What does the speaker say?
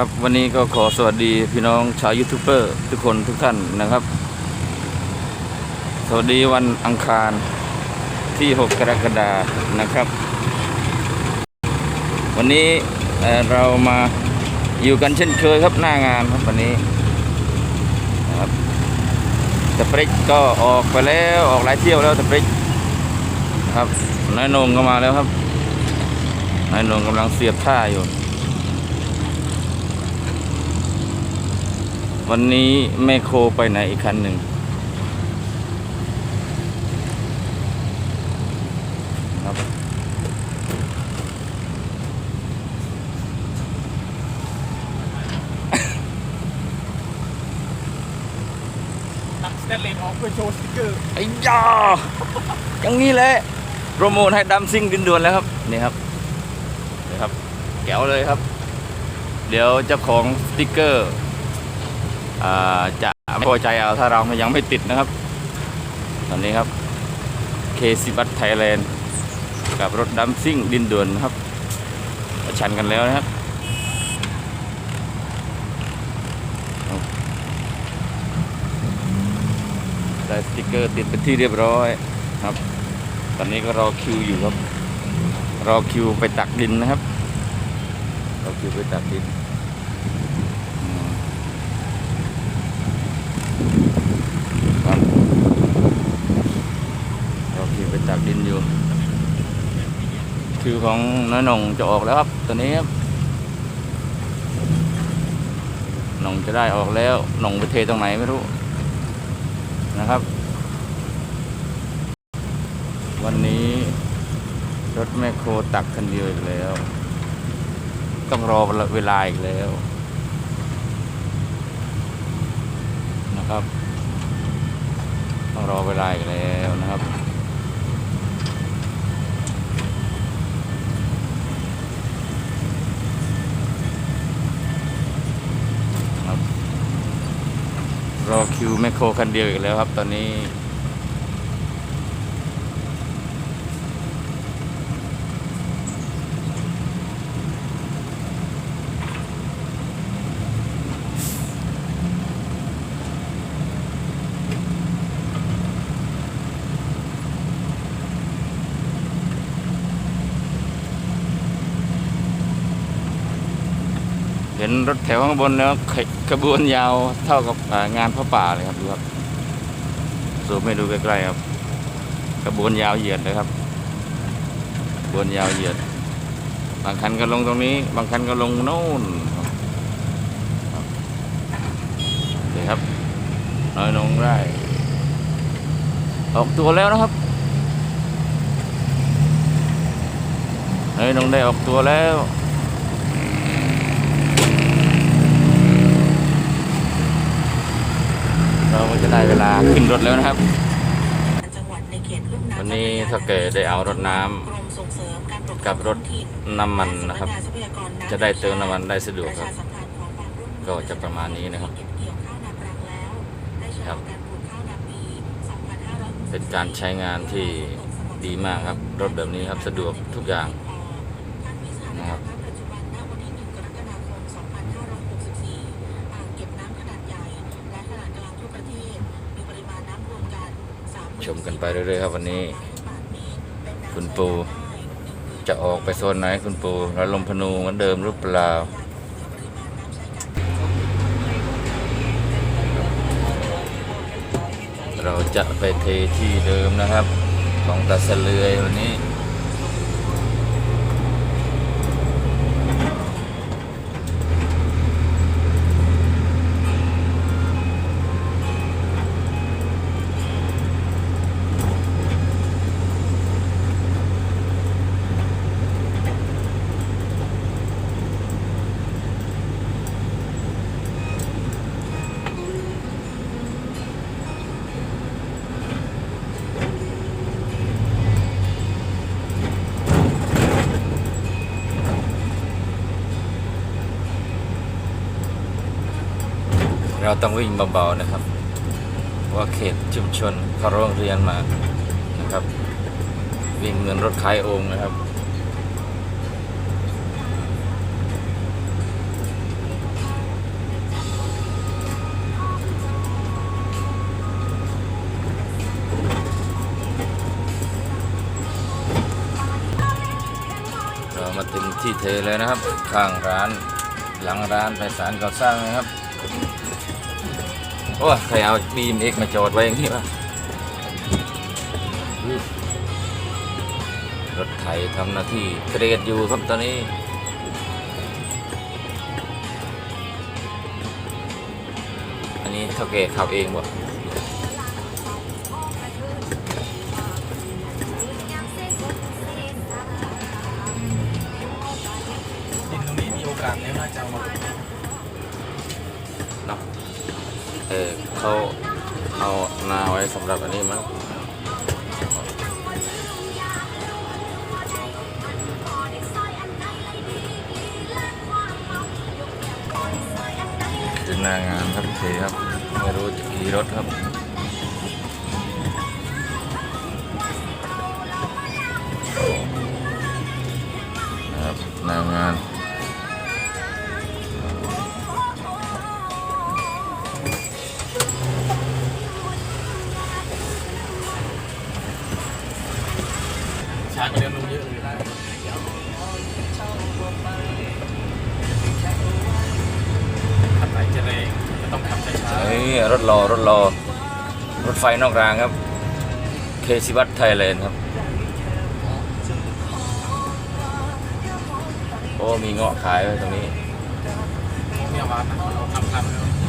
ครับวันนี้ก็ขอสวัสดีพี่น้องชาวยูทูบเบอร์ทุกคนทุกท่านนะครับ สวัสดีวันอังคารที่ 6 กรกฎาคมนะครับ วันนี้เเรามาอยู่กันเช่นเคยครับหน้างานครับวันนี้นะครับตะปริกก็ออกไปแล้วออกหลายเที่ยวแล้วตะปริกครับนายนงก็มาแล้วครับนายนงกำลังเสียบท่าอยู่ วันนี้แม่โคไปไหนอีกคันหนึ่ง ครับตัดสเตนเลสออกเพื่อโชว์สติ๊กเกอร์ไอ้ยาอย่างนี้แหละโปรโมทให้ดัมซิ่งดินด่วนแล้วครับนี่ครับนี่ครับแก้วเลยครับ เดี๋ยวเจ้าของสติ๊กเกอร์ จะไม่พอใจเอาถ้าเรายังไม่ติดนะครับ ตอนนี้ครับเคซิบัตไทยแลนด์กับรถดัมซิ่งดินด่วนครับประชันกันแล้วนะครับได้สติกเกอร์ติดเป็นที่เรียบร้อยครับ ตอนนี้ก็รอคิวอยู่ครับ รอคิวไปตักดินนะครับ รอคิวไปตักดินอืมครับรอคิวไปตักดินอยู่ คิวของน้อยนงจะออกแล้วครับตอนนี้ครับนงจะได้ออกแล้วหนงไปเทตรงไหนไม่รู้นะครับ วันนี้รถแมคโครตักคันเดียวอีกแล้ว ต้องรอเวลาอีกแล้วนะครับ ต้องรอเวลาอีกแล้วนะครับ รอคิว แมคโครคันเดียวอีกแล้วครับ ตอนนี้ เห็นรถแถวข้างบนแล้วขบวนยาวเท่ากับงานพระป่าเลยครับดูครับสูมให้ดูใกล้ๆครับขบวนยาวเหยียดเลยครับขบวนยาวเหยียด บางคันก็ลงตรงนี้ บางคันก็ลงโน่นครับครับนี่ครับน้อยลงได้ ออกตัวแล้วนะครับน้อยลงได้ออกตัวแล้ว เราก็จะ ได้เวลาขึ้นรถแล้วนะครับจังหวัดในเขตลุ่มน้ำวันนี้ถ้าเกิดได้เอารถน้ำกรมส่งเสริมการปกครองกับรถท้องถิ่นน้ำมันนะครับและสำกงานทรัพยากรน้ำจะได้เติมน้ำมันได้สะดวกครับปะชาสัมพันธ์ของความร่วมมือก็จะประมาณนี้นะครับเก็บเกี่ยวข้าวนาปรังแล้วได้ชะลอการปลูกข้าวนาปี2564เป็นการใช้งานที่ดีมากครับ รถแบบนี้ครับสะดวกทุกอย่างนะครับ ปัจจุบันณวันที่1กรกฎาคม2564อ่างเก็บน้ำขนาดใหญ่และขนาดกลางทั่วประเทศมีปริมาณน้ำรวมกัน ชมกันไปเรื่อยๆครับวันนี้ คุณปูจะออกไปโซนไหนคุณปูแล้วลมพนูเหมือนเดิมหรือเปล่าเราจะไปเทที่เดิมนะครับ ของตาเสลือยวันนี้ เราต้องวิ่งเบาๆนะครับ ว่าเขตชุมชนพระโรงเรียนมานะครับ วิ่งเงินรถขายองนะครับเรามาถึงที่เทเลยนะครับ ข้างร้านหลังร้านไปสารก่อสร้างนะครับ โอ้ใครเอาบีมเอ็กมาจอดไว้อย่างนี้วะรถไถทำหน้าที่เกรดอยู่ครับตอนนี้อันนี้เท่าแก่ขับเองบ่ดินตรงนี้มีโอกาสแล้วน่าจะเอามา ออเขาเอานาไว้สำหรับอันนี้มั้งเป็นหนางานครับเทครับ ไม่รู้จะกี่รถครับากว่าเดิมลงเยอะเลยขับไหนจะแรงจะต้องขับช้าเฮ้ยรถรอรถรอ รถไฟนอกรางครับ เคซิวัตไทยแลนด์ครับ โอ้มีเงาะขายไว้ตรงนี้ๆเนี่ยหวานนะเราทำทำ